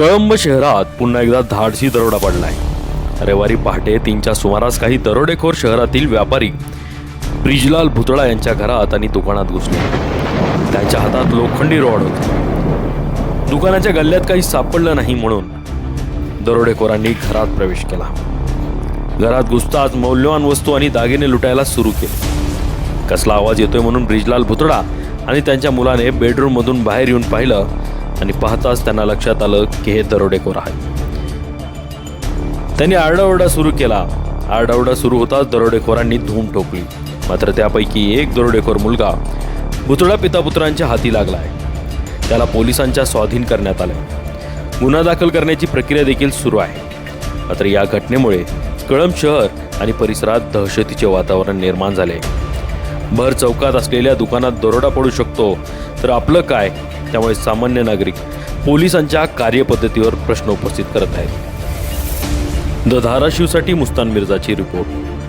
कळंब शहरात पुन्हा एकदा धाडसी दरोडा पडलाय. रविवारी पहाटे तीनच्या सुमारास काही दरोडेखोर शहरातील व्यापारी ब्रिजलाल भुतळा यांच्या घरात आणि दुकानात घुसले. त्यांच्या हातात लोखंडी रॉड होती. दुकानाच्या गल्ल्यात काही सापडलं नाही म्हणून दरोडेखोरांनी घरात प्रवेश केला. घरात घुसताच मौल्यवान वस्तू आणि दागिने लुटायला सुरू केले. कसला आवाज येतोय म्हणून ब्रिजलाल भुतडा आणि त्यांच्या मुलाने बेडरूममधून बाहेर येऊन पाहिलं आणि पाहताच त्यांना लक्षात आलं की हे दरोडेखोर आहे त्यांनी आरडाओरडा सुरू केला. आरडाओरडा सुरू होताच दरोडेखोरांनी धूम ठोकली. मात्र त्यापैकी एक दरोडेखोर मुलगा भुतडा पितापुत्रांच्या हाती लागला आहे त्याला पोलिसांच्या स्वाधीन करण्यात आलं गुन्हा दाखल करण्याची प्रक्रिया देखील सुरू आहे. मात्र या घटनेमुळे कळंब शहर आणि परिसरात दहशतीचे वातावरण निर्माण झाले. भर चौकात असलेल्या दुकानात दरोडा पडू शकतो. तर आपलं काय त्यामुळे सामान्य नागरिक पोलिसांच्या कार्यपद्धतीवर प्रश्न उपस्थित करत आहेत. द धाराशिवसाठी मुस्तान मिर्झाची रिपोर्ट.